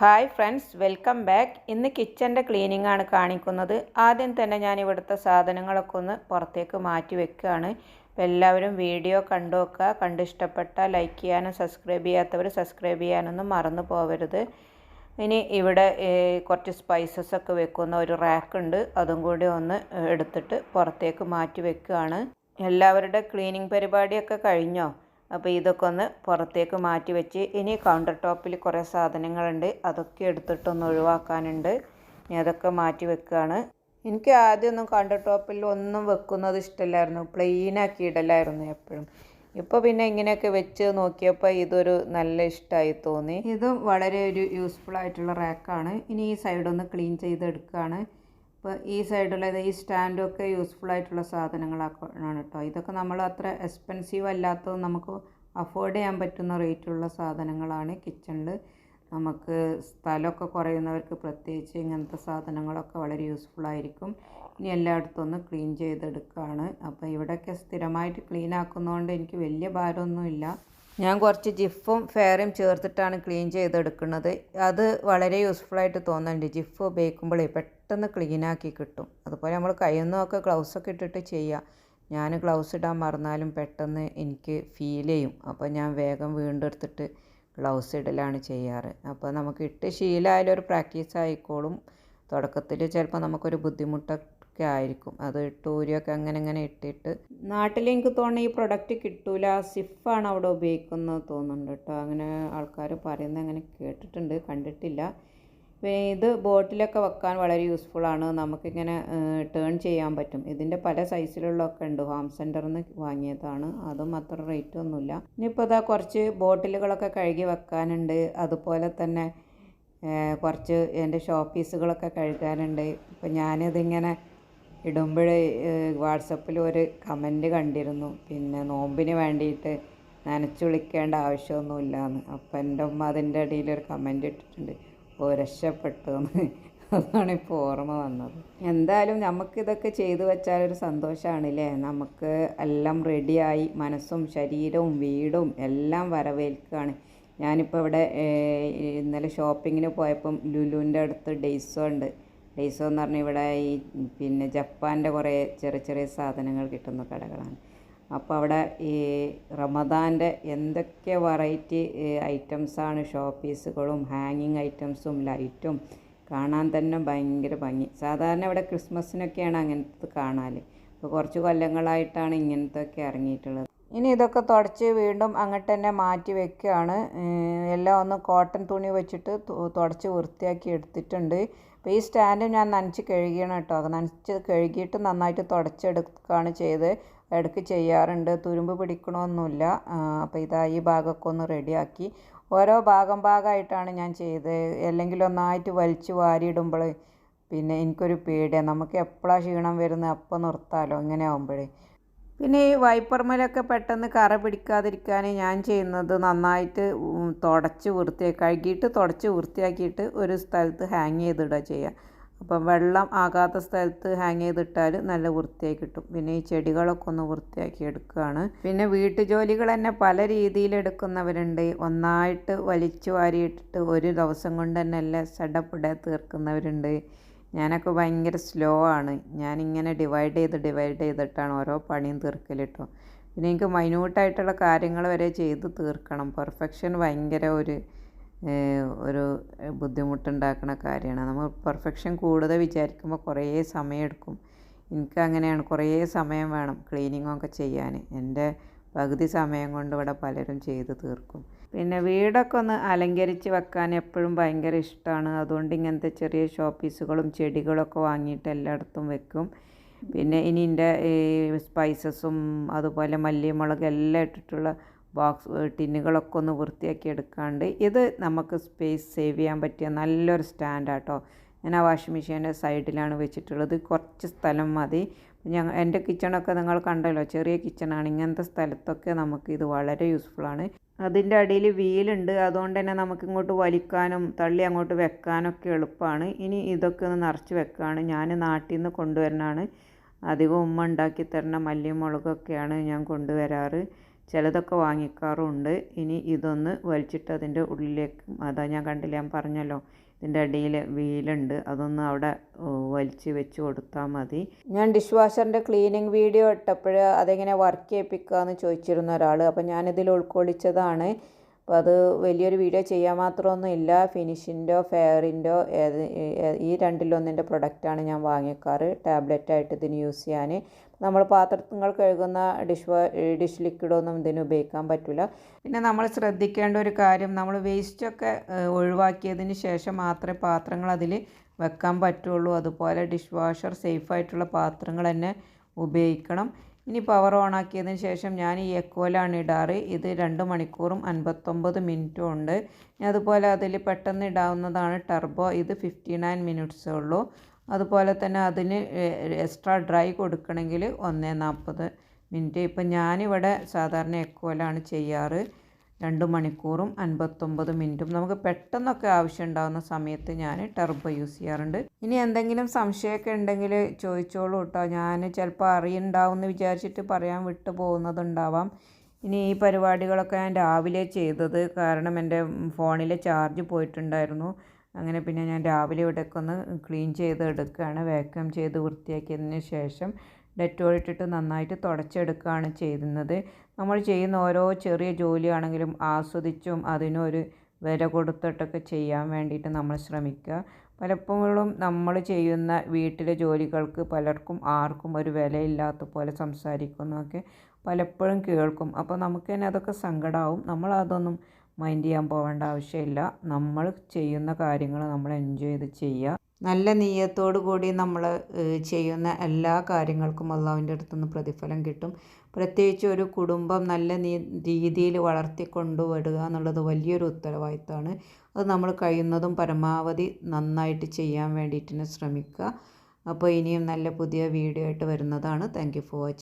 Hi friends welcome back. ഇന്ന് കിച്ചന്റെ cleaning ആണ് കാണിക്കുന്നത്. ആദ്യം തന്നെ ഞാൻ ഇവിടുത്തെ സാധനങ്ങളൊക്കെ ഒന്ന് പുറത്തേക്ക് മാറ്റി വെക്കുകയാണ്. അപ്പോൾ എല്ലാവരും വീഡിയോ കണ്ടു നോക്കുക കണ്ട് ഇഷ്ടപ്പെട്ടാൽ ലൈക്ക് ചെയ്യാനും സബ്സ്ക്രൈബ് ചെയ്യാത്തവർ സബ്സ്ക്രൈബ് ചെയ്യാനൊന്നും മറന്നു പോകരുത്. ഇനി ഇവിടെ കുറച്ച് സ്പൈസസ് ഒക്കെ വെക്കുന്ന ഒരു റാക്ക് ഉണ്ട്. അതും കൂടി ഒന്ന് എടുത്തിട്ട് പുറത്തേക്ക് മാറ്റി വെക്കുകയാണ്. എല്ലാവരുടെ ക്ലീനിങ് പരിപാടിയൊക്കെ കഴിഞ്ഞോ? അപ്പോൾ ഇതൊക്കെ ഒന്ന് പുറത്തേക്ക് മാറ്റി വെച്ച് ഇനി കൗണ്ടർ ടോപ്പിൽ കുറേ സാധനങ്ങളുണ്ട്. അതൊക്കെ എടുത്തിട്ടൊന്ന് ഒഴിവാക്കാനുണ്ട്. ഇനി അതൊക്കെ മാറ്റി വെക്കുകയാണ് എനിക്ക് ആദ്യമൊന്നും കൗണ്ടർ ടോപ്പിൽ ഒന്നും വെക്കുന്നത് ഇഷ്ടമല്ലായിരുന്നു പ്ലെയിനാക്കി ഇടലായിരുന്നു എപ്പോഴും. ഇപ്പോൾ പിന്നെ ഇങ്ങനെയൊക്കെ വെച്ച് നോക്കിയപ്പോൾ ഇതൊരു നല്ല ഇഷ്ടമായി തോന്നി. ഇതും വളരെ ഒരു യൂസ്ഫുൾ ആയിട്ടുള്ള റാക്കാണ് ഇനി ഈ സൈഡൊന്ന് ക്ലീൻ ചെയ്തെടുക്കുകയാണ് ഇപ്പോൾ ഈ സൈഡുള്ള ഈ സ്റ്റാൻഡൊക്കെ യൂസ്ഫുൾ ആയിട്ടുള്ള സാധനങ്ങളാണ് കേട്ടോ ഇതൊക്കെ നമ്മൾ അത്ര എക്സ്പെൻസീവ് അല്ലാത്തത് നമുക്ക് അഫോർഡ് ചെയ്യാൻ പറ്റുന്ന റേറ്റുള്ള സാധനങ്ങളാണ്. കിച്ചണിൽ നമുക്ക് സ്ഥലമൊക്കെ കുറയുന്നവർക്ക് പ്രത്യേകിച്ച് ഇങ്ങനത്തെ സാധനങ്ങളൊക്കെ വളരെ യൂസ്ഫുൾ ആയിരിക്കും. ഇനി എല്ലായിടത്തും ഒന്ന് ക്ലീൻ ചെയ്തെടുക്കുകയാണ് അപ്പോൾ ഇവിടെയൊക്കെ സ്ഥിരമായിട്ട് ക്ലീൻ ആക്കുന്നതുകൊണ്ട് എനിക്ക് വലിയ ഭാരമൊന്നുമില്ല ഞാൻ കുറച്ച് ജിഫും ഫെയറും ചേർത്തിട്ടാണ് ക്ലീൻ ചെയ്തെടുക്കുന്നത്. അത് വളരെ യൂസ്ഫുൾ ആയിട്ട് തോന്നുന്നുണ്ട്. ജിഫ് ഉപയോഗിക്കുമ്പോഴേ പെട്ടെന്ന് ക്ലീനാക്കി കിട്ടും. അതുപോലെ നമ്മൾ കയ്യിൽ നിന്നൊക്കെ ഗ്ലൗസ് ഒക്കെ ഇട്ടിട്ട് ചെയ്യുക ഞാൻ ഗ്ലൗസ് ഇടാൻ മറന്നാലും പെട്ടെന്ന് എനിക്ക് ഫീൽ ചെയ്യും. അപ്പോൾ ഞാൻ വേഗം വീണ്ടെടുത്തിട്ട് ഗ്ലൗസ് ഇടലാണ് ചെയ്യാറ്. അപ്പോൾ നമുക്ക് ഇട്ട് ശീലമായാലും ഒരു പ്രാക്ടീസ് ആയിക്കോളും. തുടക്കത്തിൽ ചിലപ്പോൾ നമുക്കൊരു ബുദ്ധിമുട്ടൊക്കെ ആയിരിക്കും. അത് ഇട്ട് ഊരിയൊക്കെ അങ്ങനെ അങ്ങനെ ഇട്ടിട്ട്. നാട്ടിൽ എനിക്ക് തോന്നുന്നു ഈ പ്രൊഡക്റ്റ് കിട്ടൂല. സിഫാണ് അവിടെ ഉപയോഗിക്കുന്നത് തോന്നുന്നുണ്ട് കേട്ടോ അങ്ങനെ ആൾക്കാർ പറയുന്നത് അങ്ങനെ കേട്ടിട്ടുണ്ട്. കണ്ടിട്ടില്ല. ഇത് ബോട്ടിലൊക്കെ വെക്കാൻ വളരെ യൂസ്ഫുൾ ആണ്. നമുക്കിങ്ങനെ ടേൺ ചെയ്യാൻ പറ്റും. ഇതിന്റെ പല സൈസിലുള്ളതൊക്കെ ഉണ്ട്. ഹോം സെന്ററിൽ നിന്ന് വാങ്ങിയതാണ്. അതും അത്ര റേറ്റ് ഒന്നുമില്ല. ഇനിയിപ്പോൾ ഇതാ കുറച്ച് ബോട്ടിലുകളൊക്കെ കഴുകി വെക്കാനുണ്ട്. അതുപോലെ തന്നെ കുറച്ച് എന്റെ ഷോപ്പീസുകളൊക്കെ കഴുകാനുണ്ട്. ഇപ്പോൾ ഞാനിതിങ്ങനെ ഇടുമ്പോൾ വാട്സപ്പിൽ ഒരു കമന്റ് കണ്ടിരുന്നു. പിന്നെ നോമ്പിന് വേണ്ടിയിട്ട് നനച്ചു വിളിക്കേണ്ട ആവശ്യമൊന്നുമില്ലാന്ന്. അപ്പം എന്റെ ഉമ്മ അതിന്റെ ഇടയിൽ ഒരു കമന്റ് ഇട്ടിട്ടുണ്ട്. ഓ രക്ഷപ്പെട്ടു എന്ന് അതാണ് ഇപ്പോൾ ഓർമ്മ വന്നത്. എന്തായാലും നമുക്കിതൊക്കെ ചെയ്തു വെച്ചാൽ ഒരു സന്തോഷമാണല്ലേ? നമുക്ക് എല്ലാം റെഡിയായി മനസ്സും ശരീരവും വീടും എല്ലാം വരവേൽക്കുകയാണ്. ഞാനിപ്പോൾ ഇവിടെ ഇന്നലെ ഷോപ്പിങ്ങിന് പോയപ്പം ലുലുവിന്റെ അടുത്ത് ഡെയ്സോ ഉണ്ട്. ഡെയ്സോ എന്ന് പറഞ്ഞാൽ ഇവിടെ ഈ പിന്നെ ജപ്പാന്റെ കുറേ ചെറിയ ചെറിയ സാധനങ്ങൾ കിട്ടുന്ന കടകളാണ്. അപ്പോൾ അവിടെ ഈ റമദാന്റെ എന്തൊക്കെ വെറൈറ്റി ഐറ്റംസാണ് ഷോ പീസുകളും ഹാങ്ങിങ് ഐറ്റംസും ലൈറ്റും കാണാൻ തന്നെ ഭയങ്കര ഭംഗി. സാധാരണ ഇവിടെ ക്രിസ്മസിനൊക്കെയാണ് അങ്ങനത്തെ കാണാൻ ഇപ്പോൾ കുറച്ച് കൊല്ലങ്ങളായിട്ടാണ് ഇങ്ങനത്തെ ഒക്കെ ഇറങ്ങിയിട്ടുള്ളത്. ഇനി ഇതൊക്കെ തുടച്ച് വീണ്ടും അങ്ങോട്ട് തന്നെ മാറ്റി വെക്കുകയാണ്. എല്ലാം ഒന്ന് കോട്ടൺ തുണി വെച്ചിട്ട് തുടച്ച് വൃത്തിയാക്കി എടുത്തിട്ടുണ്ട്. അപ്പോൾ ഈ സ്റ്റാൻഡ് ഞാൻ നനച്ച് കഴുകിയാണ് കേട്ടോ. നനച്ച് കഴുകിയിട്ട് നന്നായിട്ട് തുടച്ചെടുക്കുകയാണ് ചെയ്ത്. ഇടയ്ക്ക് ചെയ്യാറുണ്ട്. തുരുമ്പ് പിടിക്കണമൊന്നുമില്ല. അപ്പോൾ ഇതാ ഈ ഭാഗമൊക്കെ ഒന്ന് റെഡിയാക്കി. ഓരോ ഭാഗം ഭാഗമായിട്ടാണ് ഞാൻ ചെയ്തത് അല്ലെങ്കിൽ ഒന്നായിട്ട് വലിച്ചു വാരിയിടുമ്പോൾ പിന്നെ എനിക്കൊരു പേടിയാണ് നമുക്ക് എപ്പോഴാണ് ക്ഷീണം വരുന്നത്? അപ്പോൾ നിർത്താമല്ലോ ഇങ്ങനെ ആകുമ്പോഴേ പിന്നെ ഈ വൈപ്പർമലൊക്കെ പെട്ടെന്ന് കറ പിടിക്കാതിരിക്കാൻ ഞാൻ ചെയ്യുന്നത് നന്നായിട്ട് തുടച്ച് വൃത്തിയാക്കി കഴുകിയിട്ട് തുടച്ച് വൃത്തിയാക്കിയിട്ട് ഒരു സ്ഥലത്ത് ഹാങ് ചെയ്തിടുക ചെയ്യുക. അപ്പം വെള്ളം ആകാത്ത സ്ഥലത്ത് ഹാങ് ചെയ്തിട്ടാൽ നല്ല വൃത്തിയായി കിട്ടും. പിന്നെ ഈ ചെടികളൊക്കെ ഒന്ന് വൃത്തിയാക്കി എടുക്കുകയാണ്. പിന്നെ വീട്ടുജോലികൾ തന്നെ പല രീതിയിൽ എടുക്കുന്നവരുണ്ട്. ഒന്നായിട്ട് വലിച്ചു വാരിയിട്ടിട്ട് ഒരു ദിവസം കൊണ്ട് തന്നെ എല്ലാം സഡപ്പിടെ തീർക്കുന്നവരുണ്ട്. ഞാനൊക്കെ ഭയങ്കര സ്ലോ ആണ്. ഞാനിങ്ങനെ ഡിവൈഡ് ചെയ്ത് ഡിവൈഡ് ചെയ്തിട്ടാണ് ഓരോ പണിയും തീർക്കൽ കേട്ടോ പിന്നെ എനിക്ക് മൈന്യൂട്ടായിട്ടുള്ള കാര്യങ്ങൾ വരെ ചെയ്ത് തീർക്കണം. പെർഫെക്ഷൻ ഭയങ്കര ഒരു ഒരു ബുദ്ധിമുട്ടുണ്ടാക്കുന്ന കാര്യമാണ്. നമ്മൾ പെർഫെക്ഷൻ കൂടുതൽ വിചാരിക്കുമ്പോൾ കുറേ സമയമെടുക്കും എനിക്ക് അങ്ങനെയാണ് കുറേ സമയം വേണം ക്ലീനിങ്ങൊക്കെ ചെയ്യാൻ. എന്റെ പകുതി സമയം കൊണ്ട് ഇവിടെ പലരും ചെയ്ത് തീർക്കും. പിന്നെ വീടൊക്കെ ഒന്ന് അലങ്കരിച്ച് വെക്കാൻ എപ്പോഴും ഭയങ്കര ഇഷ്ടമാണ് അതുകൊണ്ട് ഇങ്ങനത്തെ ചെറിയ ഷോപ്പീസുകളും ചെടികളൊക്കെ വാങ്ങിയിട്ട് എല്ലായിടത്തും വെക്കും. പിന്നെ ഇനി എന്റെ ഈ സ്പൈസസും അതുപോലെ മല്ലിമുളക് എല്ലാം ഇട്ടിട്ടുള്ള ബോക്സ് ടിന്നുകളൊക്കെ ഒന്ന് വൃത്തിയാക്കി എടുക്കാണ്ട് ഇത് നമുക്ക് സ്പേസ് സേവ് ചെയ്യാൻ പറ്റിയ നല്ലൊരു സ്റ്റാൻഡാട്ടോ ഞാൻ ആ വാഷിംഗ് മെഷീന്റെ സൈഡിലാണ് വെച്ചിട്ടുള്ളത്. കുറച്ച് സ്ഥലം മതി. ഞങ്ങൾ എന്റെ കിച്ചണൊക്കെ നിങ്ങൾ കണ്ടല്ലോ ചെറിയ കിച്ചണാണ് ഇങ്ങനത്തെ സ്ഥലത്തൊക്കെ നമുക്ക് ഇത് വളരെ യൂസ്ഫുള്ളാണ് അതിന്റെ അടിയിൽ വീലുണ്ട്. അതുകൊണ്ട് തന്നെ നമുക്ക് ഇങ്ങോട്ട് വലിക്കാനും തള്ളി അങ്ങോട്ട് വെക്കാനൊക്കെ എളുപ്പമാണ്. ഇനി ഇതൊക്കെ ഒന്ന് നിറച്ച് വെക്കുകയാണ് ഞാൻ നാട്ടിൽ നിന്ന് കൊണ്ടുവരുന്നതാണ്. അധികം ഉമ്മ ഉണ്ടാക്കി തരുന്ന മല്ലിയും മുളകൊക്കെയാണ് ഞാൻ കൊണ്ടുവരാറ്. ചിലതൊക്കെ വാങ്ങിക്കാറുമുണ്ട് ഇനി ഇതൊന്ന് വലിച്ചിട്ട് അതിന്റെ ഉള്ളിലേക്ക് അതാ ഞാൻ കണ്ടില്ല ഞാൻ പറഞ്ഞല്ലോ ഇതിന്റെ അടിയിൽ വീലുണ്ട്. അതൊന്ന് അവിടെ വലിച്ച് വെച്ച് കൊടുത്താൽ മതി. ഞാൻ ഡിഷ് വാഷറിന്റെ ക്ലീനിങ് വീഡിയോ ഇട്ടപ്പോൾ അതെങ്ങനെ വർക്ക് ചെയ്യിപ്പിക്കുക എന്ന് ചോദിച്ചിരുന്ന ഒരാൾ അപ്പോൾ ഞാനിതിൽ ഉൾക്കൊള്ളിച്ചതാണ്. അപ്പോൾ അത് വലിയൊരു വീഡിയോ ചെയ്യാൻ മാത്രമൊന്നും ഇല്ല. ഫിനിഷിന്റെയോ ഫെയറിന്റെയോ ഏത് ഈ രണ്ടിലൊന്നിന്റെ പ്രൊഡക്റ്റാണ് ഞാൻ വാങ്ങിക്കാറ്. ടാബ്ലറ്റായിട്ട് ഇതിന് യൂസ് ചെയ്യാൻ നമ്മൾ പാത്രങ്ങൾ കഴുകുന്ന ഡിഷ് ഡിഷ് ലിക്വിഡൊന്നും ഇതിന് ഉപയോഗിക്കാൻ പറ്റില്ല പിന്നെ നമ്മൾ ശ്രദ്ധിക്കേണ്ട ഒരു കാര്യം നമ്മൾ വേസ്റ്റൊക്കെ ഒഴിവാക്കിയതിന് ശേഷം മാത്രമേ പാത്രങ്ങൾ അതിൽ വെക്കാൻ പറ്റുള്ളൂ. അതുപോലെ ഡിഷ് വാഷർ സേഫായിട്ടുള്ള പാത്രങ്ങൾ തന്നെ ഉപയോഗിക്കണം. ഇനി പവർ ഓൺ ആക്കിയതിന് ശേഷം ഞാൻ ഈ എക്കോയിലാണ് ഇടാറ്. ഇത് രണ്ട് മണിക്കൂറും അൻപത്തൊമ്പത് മിനിറ്റും ഉണ്ട്. അതുപോലെ അതിൽ പെട്ടെന്ന് ഇടാവുന്നതാണ് ടർബോ ഇത് ഫിഫ്റ്റി നയൻ മിനിറ്റ്സേ ഉള്ളൂ. അതുപോലെ തന്നെ അതിന് എക്സ്ട്രാ ഡ്രൈ കൊടുക്കണമെങ്കിൽ ഒന്ന് നാൽപ്പത് മിനിറ്റ് ഇപ്പം ഞാനിവിടെ സാധാരണ എക്കോയിലാണ് ചെയ്യാറ്. രണ്ട് മണിക്കൂറും അൻപത്തൊമ്പത് മിനിറ്റും. നമുക്ക് പെട്ടെന്നൊക്കെ ആവശ്യം ഉണ്ടാകുന്ന സമയത്ത് ഞാൻ ടർബോ യൂസ് ചെയ്യാറുണ്ട്. ഇനി എന്തെങ്കിലും സംശയമൊക്കെ ഉണ്ടെങ്കിൽ ചോദിച്ചോളൂ കേട്ടോ. ഞാൻ ചിലപ്പോൾ അറിയുണ്ടാവും എന്ന് വിചാരിച്ചിട്ട് പറയാൻ വിട്ടു പോകുന്നതുണ്ടാവാം. ഇനി ഈ പരിപാടികളൊക്കെ ഞാൻ രാവിലെ ചെയ്തത് കാരണം എന്റെ ഫോണിലെ ചാർജ് പോയിട്ടുണ്ടായിരുന്നു. അങ്ങനെ പിന്നെ ഞാൻ രാവിലെ ഇവിടെയൊക്കെ ഒന്ന് ക്ലീൻ ചെയ്ത് എടുക്കുകയാണ് വാക്യൂം ചെയ്ത് വൃത്തിയാക്കിയതിന് ശേഷം ഡെറ്റോൾ ഇട്ടിട്ട് നന്നായിട്ട് തുടച്ചെടുക്കുകയാണ് ചെയ്യുന്നത്. നമ്മൾ ചെയ്യുന്ന ഓരോ ചെറിയ ജോലിയാണെങ്കിലും ആസ്വദിച്ചും അതിനൊരു വില കൊടുത്തിട്ടൊക്കെ ചെയ്യാൻ വേണ്ടിയിട്ട് നമ്മൾ ശ്രമിക്കുക. പലപ്പോഴും നമ്മൾ ചെയ്യുന്ന വീട്ടിലെ ജോലികൾക്ക് പലർക്കും ആർക്കും ഒരു വിലയില്ലാത്ത പോലെ സംസാരിക്കുന്നതൊക്കെ പലപ്പോഴും കേൾക്കും. അപ്പോൾ നമുക്ക് തന്നെ അതൊക്കെ സങ്കടമാവും നമ്മൾ അതൊന്നും മൈൻഡ് ചെയ്യാൻ പോകേണ്ട ആവശ്യമില്ല. നമ്മൾ ചെയ്യുന്ന കാര്യങ്ങൾ നമ്മൾ എൻജോയ് ചെയ്ത് ചെയ്യുക. നല്ല നീയത്തോടു കൂടി നമ്മൾ ചെയ്യുന്ന എല്ലാ കാര്യങ്ങൾക്കും അള്ളാഹുവിന്റെ അടുത്തുനിന്ന് പ്രതിഫലം കിട്ടും. പ്രത്യേകിച്ച് ഒരു കുടുംബം നല്ല രീതിയിൽ വളർത്തിക്കൊണ്ടുവരിക എന്നുള്ളത് വലിയൊരു ഉത്തരവാദിത്തമാണ് അത് നമ്മൾ കഴിയുന്നതും പരമാവധി നന്നായിട്ട് ചെയ്യാൻ വേണ്ടിയിട്ട് ശ്രമിക്കുക. അപ്പോൾ ഇനിയും നല്ല പുതിയ വീഡിയോ ആയിട്ട് വരുന്നതാണ്. Thank for watching